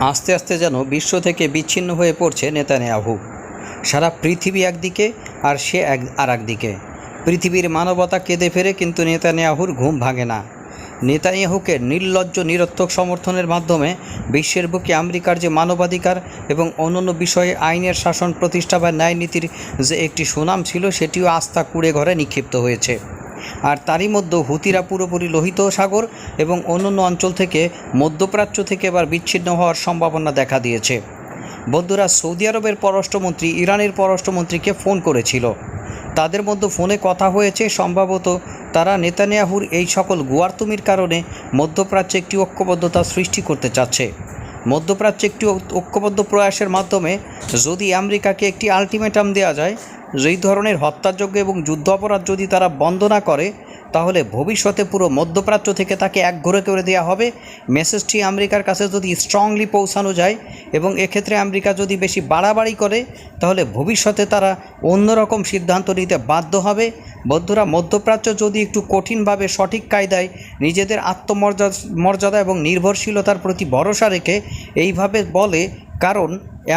আস্তে আস্তে যেন বিশ্ব থেকে বিচ্ছিন্ন হয়ে পড়ছে নেতানিয়াহু। সারা পৃথিবী একদিকে আর সে এক আর একদিকে পৃথিবীর মানবতা কেঁদে ফেরে কিন্তু নেতানিয়াহুর ঘুম ভাঙে না। নেতানিয়াহুকে নির্লজ্জ নিরর্থক সমর্থনের মাধ্যমে বিশ্বের বুকে আমেরিকার যে মানবাধিকার এবং অন্যান্য বিষয়ে আইনের শাসন প্রতিষ্ঠা বা ন্যায় নীতির যে একটি সুনাম ছিল, সেটিও আস্থা কুড়ে ঘরে নিক্ষিপ্ত হয়েছে। আর তারই মধ্যে হুতিরা পুরোপুরি লোহিত সাগর এবং অন্যান্য অঞ্চল থেকে মধ্যপ্রাচ্য থেকে এবার বিচ্ছিন্ন হওয়ার সম্ভাবনা দেখা দিয়েছে। বন্ধুরা, সৌদি আরবের পররাষ্ট্রমন্ত্রী, ইরানের পররাষ্ট্রমন্ত্রীকে ফোন করেছিল। তাদের মধ্যে ফোনে কথা হয়েছে, সম্ভবত তারা নেতানিয়াহুর এই সকল গুয়ারতুমির কারণে মধ্যপ্রাচ্যে একটি ঐক্যবদ্ধতা সৃষ্টি করতে চাচ্ছে। মধ্যপ্রাচ্যে একটি ঐক্যবদ্ধ প্রয়াসের মাধ্যমে যদি আমেরিকাকে একটি আলটিমেটাম দেওয়া যায়, যেই ধরনের হত্যাযোগ্য এবং যুদ্ধ অপরাধ যদি তারা বন্ধ না করে তাহলে ভবিষ্যতে পুরো মধ্যপ্রাচ্য থেকে তাকে এক ঘরে করে দেওয়া হবে। মেসেজটি আমেরিকার কাছে যদি স্ট্রংলি পৌঁছানো যায় এবং এক্ষেত্রে আমেরিকা যদি বেশি বাড়াবাড়ি করে, তাহলে ভবিষ্যতে তারা অন্যরকম সিদ্ধান্ত নিতে বাধ্য হবে। বন্ধুরা, মধ্যপ্রাচ্য যদি একটু কঠিনভাবে সঠিক কায়দায় নিজেদের আত্মমর্যাদা, মর্যাদা এবং নির্ভরশীলতার প্রতি ভরসা রেখে এইভাবে বলে, কারণ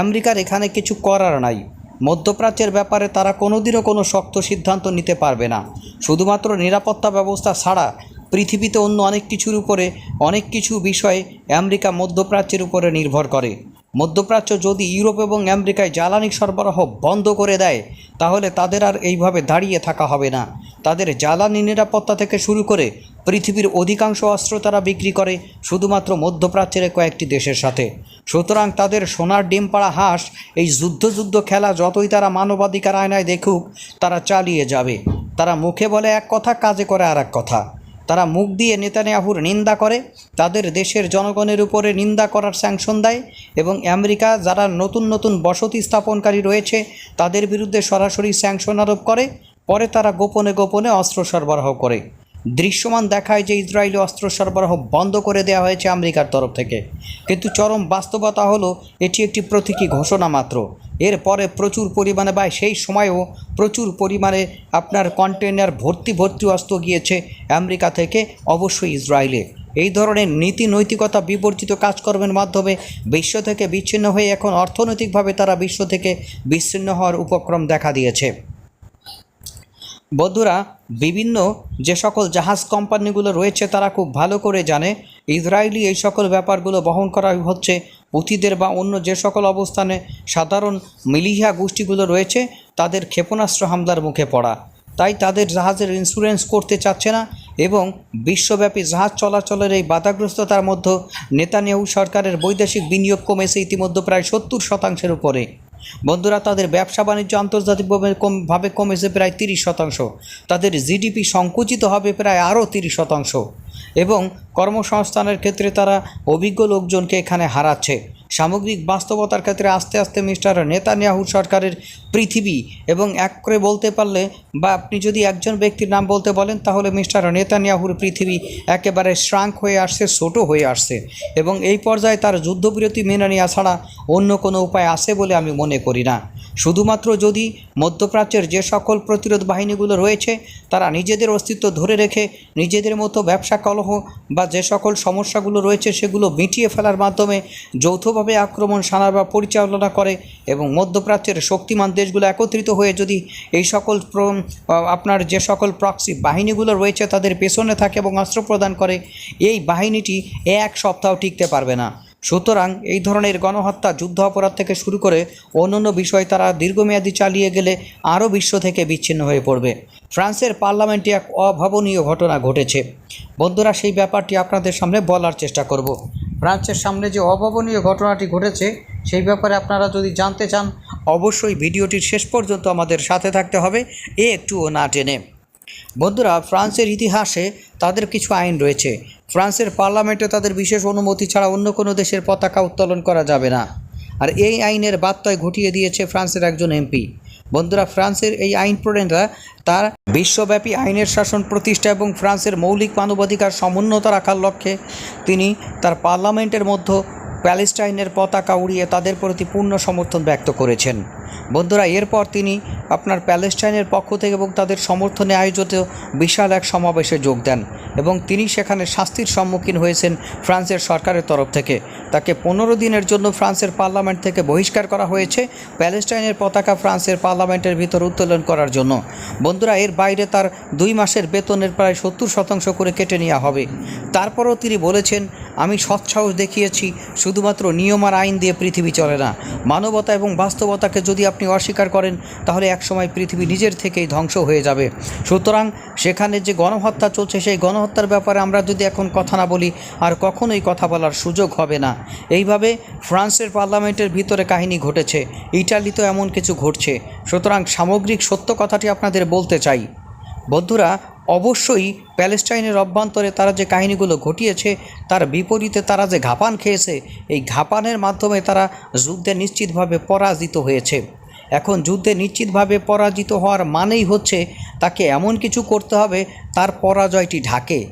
আমেরিকার এখানে কিছু করার নাই। মধ্যপ্রাচ্যের ব্যাপারে তারা কোনোদিনও কোনো শক্ত সিদ্ধান্ত নিতে পারবে না। শুধুমাত্র নিরাপত্তা ব্যবস্থা ছাড়া পৃথিবীতে অন্য অনেক কিছুর উপরে অনেক কিছু বিষয়ে আমেরিকা মধ্যপ্রাচ্যের উপরে নির্ভর করে। মধ্যপ্রাচ্য যদি ইউরোপ এবং আমেরিকায় জ্বালানি সরবরাহ বন্ধ করে দেয়, তাহলে তাদের আর এইভাবে দাঁড়িয়ে থাকা হবে না। তাদের জ্বালানি নিরাপত্তা থেকে শুরু করে পৃথিবীর অধিকাংশ অস্ত্র তারা বিক্রি করে শুধুমাত্র মধ্যপ্রাচ্যের কয়েকটি দেশের সাথে। সুতরাং তাদের সোনার ডিম পাড়া হাঁস, এই যুদ্ধ যুদ্ধ খেলা যতই তারা মানবাধিকার আয়নায় দেখুক, তারা চালিয়ে যাবে। তারা মুখে বলে এক কথা, কাজে করে আর এক কথা। তারা মুখ দিয়ে নেতানিয়াহুর নিন্দা করে, তাদের দেশের জনগণের উপরে নিন্দা করার স্যাংশন দেয় এবং আমেরিকা, যারা নতুন নতুন বসতি স্থাপনকারী রয়েছে, তাদের বিরুদ্ধে সরাসরি স্যাংশন আরোপ করে। পরে তারা গোপনে গোপনে অস্ত্র সরবরাহ করে। দৃশ্যমান দেখায় যে ইসরায়েলি অস্ত্র সরবরাহ বন্ধ করে দেওয়া হয়েছে আমেরিকার তরফ থেকে। কিন্তু চরম বাস্তবতা হলো, এটি একটি প্রতীকী ঘোষণা মাত্র। এরপরে প্রচুর পরিমাণে বা সেই সময়েও প্রচুর পরিমাণে আপনার কন্টেনার ভর্তি ভর্তি অস্ত্র গিয়েছে আমেরিকা থেকে, অবশ্যই ইসরায়েলে। এই ধরনের নীতি নৈতিকতা বিবর্জিত কাজকর্মের মাধ্যমে বিশ্ব থেকে বিচ্ছিন্ন হয়ে এখন অর্থনৈতিকভাবে তারা বিশ্ব থেকে বিচ্ছিন্ন হওয়ার উপক্রম দেখা দিয়েছে। বন্ধুরা, বিভিন্ন যে সকল জাহাজ কোম্পানিগুলো রয়েছে তারা খুব ভালো করে জানে, ইসরায়েলি এই সকল ব্যাপারগুলো বহন করা হচ্ছে, পুঁথিদের বা অন্য যে সকল অবস্থানে সাধারণ মিলিহিয়া গোষ্ঠীগুলো রয়েছে, তাদের ক্ষেপণাস্ত্র হামলার মুখে পড়া। তাই তাদের জাহাজের ইন্স্যুরেন্স করতে চাচ্ছে না এবং বিশ্বব্যাপী জাহাজ চলাচলের এই বাধাগ্রস্ততার মধ্যে নেতানিয়াহু সরকারের বৈদেশিক বিনিয়োগ কমেছে ইতিমধ্যে প্রায় সত্তর শতাংশের উপরে। বন্ধুরা, তাদের ব্যবসা বাণিজ্য আন্তর্জাতিকভাবে কমভাবে কমেছে প্রায় তিরিশ শতাংশ। তাদের জিডিপি সংকুচিত হবে প্রায় আরও তিরিশ শতাংশ। এবং কর্মসংস্থানের ক্ষেত্রে তারা অভিজ্ঞ লোকজনকে এখানে হারাচ্ছে। সামগ্রিক বাস্তবতার ক্ষেত্রে আস্তে আস্তে মিস্টার নেতানিয়াহু সরকারের পৃথিবী এবং এক করে বলতে পারলে বা আপনি যদি একজন ব্যক্তির নাম বলতে বলেন, তাহলে মিস্টার নেতানিয়াহুর পৃথিবী একেবারে শ্রাঙ্ক হয়ে আসছে, ছোটো হয়ে আসছে এবং এই পর্যায়ে তার যুদ্ধবিরতি মেনে নেওয়া ছাড়া অন্য কোনো উপায় আছে বলে আমি মনে করি না। শুধুমাত্র যদি মধ্যপ্রাচ্যের যে সকল প্রতিরোধ বাহিনীগুলো রয়েছে, তারা নিজেদের অস্তিত্ব ধরে রেখে নিজেদের মতো ব্যবসা কলহ বা যে সকল সমস্যাগুলো রয়েছে সেগুলো মিটিয়ে ফেলার মাধ্যমে যৌথভাবে আক্রমণ সানার বা পরিচালনা করে এবং মধ্যপ্রাচ্যের শক্তিমান দেশগুলো একত্রিত হয়ে যদি এই সকল আপনার যে সকল প্রক্সি বাহিনীগুলো রয়েছে তাদের পেছনে থাকে এবং অস্ত্র প্রদান করে, এই বাহিনীটি এক সপ্তাহ টিকতে পারবে না। সুতরাং এই ধরনের গণহত্যা, যুদ্ধ অপরাধ থেকে শুরু করে অন্যান্য বিষয় তারা দীর্ঘমেয়াদী চালিয়ে গেলে আরও বিশ্ব থেকে বিচ্ছিন্ন হয়ে পড়বে। ফ্রান্সের পার্লামেন্টে এক অভাবনীয় ঘটনা ঘটেছে। বন্ধুরা, সেই ব্যাপারটি আপনাদের সামনে বলার চেষ্টা করব। ফ্রান্সের সামনে যে অভাবনীয় ঘটনাটি ঘটেছে, সেই ব্যাপারে আপনারা যদি জানতে চান, অবশ্যই ভিডিওটির শেষ পর্যন্ত আমাদের সাথে থাকতে হবে। এ একটুও না টেনে। বন্ধুরা ফ্রান্সের ইতিহাসে তাদের কিছু আইন রয়েছে। ফ্রান্সের পার্লামেন্টে তাদের বিশেষ অনুমতি ছাড়া অন্য কোনো দেশের পতাকা উত্তোলন করা যাবে না। আর এই আইনের বার্তায় ঘটিয়ে দিয়েছে ফ্রান্সের একজন এমপি। বন্ধুরা, ফ্রান্সের এই আইন প্রণেতা তার বিশ্বব্যাপী আইনের শাসন প্রতিষ্ঠা এবং ফ্রান্সের মৌলিক মানবাধিকার সমুন্নত রাখার লক্ষ্যে তিনি তার পার্লামেন্টের মধ্যে প্যালেস্টাইনের পতাকা উড়িয়ে তাদের প্রতি পূর্ণ সমর্থন ব্যক্ত করেছেন। বন্ধুরা, এরপর তিনি আপনার প্যালেস্টাইনের পক্ষ থেকে এবং তাদের সমর্থনে আয়োজিত বিশাল এক সমাবেশে যোগ দেন এবং তিনি সেখানে শাস্তির সম্মুখীন হয়েছেন ফ্রান্সের সরকারের তরফ থেকে। তাকে পনেরো দিনের জন্য ফ্রান্সের পার্লামেন্ট থেকে বহিষ্কার করা হয়েছে প্যালেস্টাইনের পতাকা ফ্রান্সের পার্লামেন্টের ভিতর উত্তোলন করার জন্য। বন্ধুরা, এর বাইরে তার দুই মাসের বেতনের প্রায় সত্তর শতাংশ করে কেটে নেওয়া হবে। তারপরও তিনি বলেছেন আমি সৎসাহস দেখিয়েছি, শুধুমাত্র নিয়ম আর আইন দিয়ে পৃথিবী চলে না। মানবতা এবং বাস্তবতাকে যদি আপনি অস্বীকার করেন, তাহলে একসময় পৃথিবী নিজের থেকেই ধ্বংস হয়ে যাবে। সুতরাং সেখানে যে গণহত্যা চলছে, সেই গণহত্যার ব্যাপারে আমরা যদি এখন কথা না বলি, আর কখনোই কথা বলার সুযোগ হবে না। এইভাবে ফ্রান্সের পার্লামেন্টের ভিতরে কাহিনী ঘটেছে, ইটালিতেও এমন কিছু ঘটছে। সুতরাং সামগ্রিক সত্য কথাটি আপনাদের বলতে চাই। বন্ধুরা অবশ্যই প্যালেস্টাইনের অভ্যন্তরে তারা যে কাহিনীগুলো ঘটিয়েছে, তার বিপরীতে তারা যে ঘাপান খেয়েছে, এই ঘাপানের মাধ্যমে তারা যুদ্ধে নিশ্চিতভাবে পরাজিত হয়েছে। এখন যুদ্ধে নিশ্চিতভাবে পরাজিত হওয়ার মানেই হচ্ছে তাকে এমন কিছু করতে হবে, তার পরাজয়টি ঢাকে।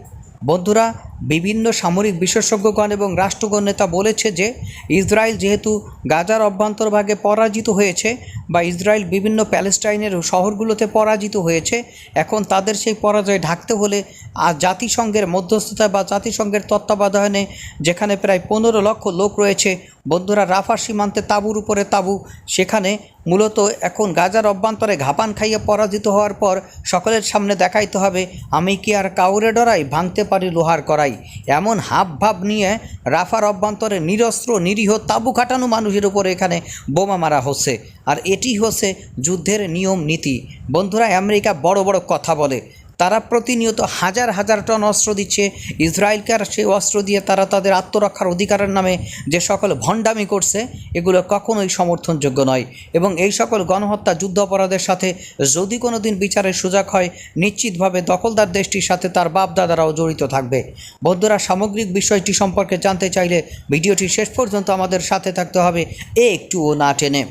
বন্ধুরা বিভিন্ন সামরিক বিশেষজ্ঞগণ এবং রাষ্ট্রগণ নেতা বলেছে যে, ইসরায়েল যেহেতু গাজার অভ্যন্তরভাগে পরাজিত হয়েছে বা ইসরায়েল বিভিন্ন প্যালেস্টাইনের শহরগুলোতে পরাজিত হয়েছে, এখন তাদের সেই পরাজয় ঢাকতে হলে আর জাতিসংঘের মধ্যস্থতা বা জাতিসংঘের তত্ত্বাবধানে যেখানে প্রায় পনেরো লক্ষ লোক রয়েছে বন্ধুরা রাফা সীমান্তে তাঁবুর উপরে তাঁবু। সেখানে মূলত এখন গাজার অভ্যন্তরে ঘাপান খাইয়ে পরাজিত হওয়ার পর সকলের সামনে দেখাইতে হবে, আমি কি আর কাউরে ডরাই, ভাঙতে পারি লোহার করাই এমন হাব ভাব নিয়ে রাফার অভ্যন্তরে নিরস্ত্র, নিরীহ, তাঁবু খাটানো মানুষের উপরে এখানে বোমা মারা হচ্ছে। আর এটি হচ্ছে যুদ্ধের নিয়ম নীতি। বন্ধুরা, আমেরিকা বড় বড় কথা বলে। তারা প্রতিনিয়ত হাজার হাজার টন অস্ত্র দিচ্ছে। ইসরায়েলকে আর সেই অস্ত্র দিয়ে তারা তাদের আত্মরক্ষার অধিকারের নামে যে সকল ভণ্ডামি করছে, এগুলো কখনোই সমর্থনযোগ্য নয়। এবং এই সকল গণহত্যা, যুদ্ধ অপরাধের সাথে যদি কোনো দিন বিচারের সুযোগ হয়, নিশ্চিতভাবে দখলদার দেশটির সাথে তার বাপদাদারাও জড়িত থাকবে। বন্ধুরা, সামগ্রিক বিষয়টি সম্পর্কে জানতে চাইলে ভিডিওটি শেষ পর্যন্ত আমাদের সাথে থাকতে হবে এ একটুও না টেনে।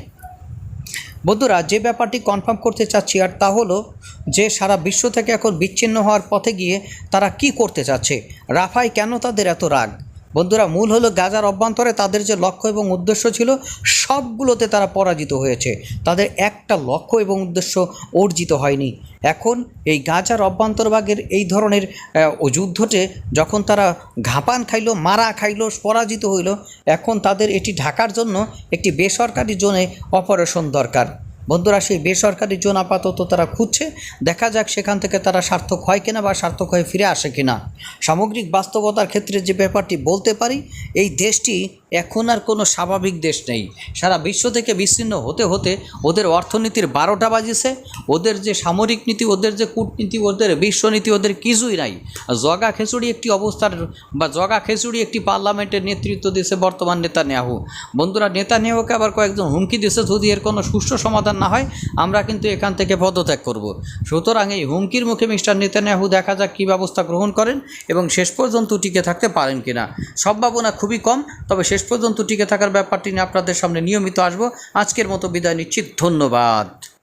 বন্ধুরা, যে ব্যাপারটি কনফার্ম করতে চাচ্ছি আর তা হলো যে সারা বিশ্ব থেকে এখন বিচ্ছিন্ন হওয়ার পথে গিয়ে তারা কি করতে চাচ্ছে? রাফায় কেন তাদের এত রাগ? বন্ধুরা, মূল হলো গাজার অভ্যন্তরে তাদের যে লক্ষ্য এবং উদ্দেশ্য ছিল, সবগুলোতে তারা পরাজিত হয়েছে। তাদের একটা লক্ষ্য এবং উদ্দেশ্য অর্জিত হয়নি। এখন এই গাজার অভ্যন্তরভাগের এই ধরনের যুদ্ধতে যখন তারা ঘাপান খাইলো, মারা খাইলো, পরাজিত হইল, এখন তাদের এটি ঢাকার জন্য একটি বেসরকারি জোনে অপারেশন দরকার। বন্ধুরা সেই বেসরকারি জোন আপাতত তারা খুঁজছে। দেখা যাক সেখান থেকে তারা সার্থক হয় কিনা বা সার্থক হয়ে ফিরে আসে কিনা। সামগ্রিক বাস্তবতার ক্ষেত্রে যে ব্যাপারটি বলতে পারি, এই দেশটি এখন আর কোনো স্বাভাবিক দেশ নেই। সারা বিশ্ব থেকে বিচ্ছিন্ন হতে হতে ওদের অর্থনীতির বারোটা বাজিছে। ওদের যে সামরিক নীতি, ওদের যে কূটনীতি, ওদের বিশ্বনীতি ওদের কিছুই নাই। জগা খেচুড়ি একটি অবস্থার বা জগা খেচুড়ি একটি পার্লামেন্টের নেতৃত্ব দিয়েছে বর্তমান নেতা নেহু বন্ধুরা নেতা নেহুকে আবার কয়েকজন হুমকি দিয়েছে, যদি এর কোনো সুষ্ঠু সমাধান না হয়, আমরা কিন্তু এখান থেকে পদত্যাগ করব। সুতরাং এই হুমকির মুখে মিস্টার নেতানিয়াহু দেখা যাক কী ব্যবস্থা গ্রহণ করেন এবং শেষ পর্যন্ত টিকে থাকতে পারেন কিনা। সম্ভাবনা খুবই কম, তবে শেষ পর্যন্ত টিকে থাকার ব্যাপারটি নিয়ে আপনাদের সামনে নিয়মিত আসব। আজকের মতো বিদায় নিচ্ছি, ধন্যবাদ।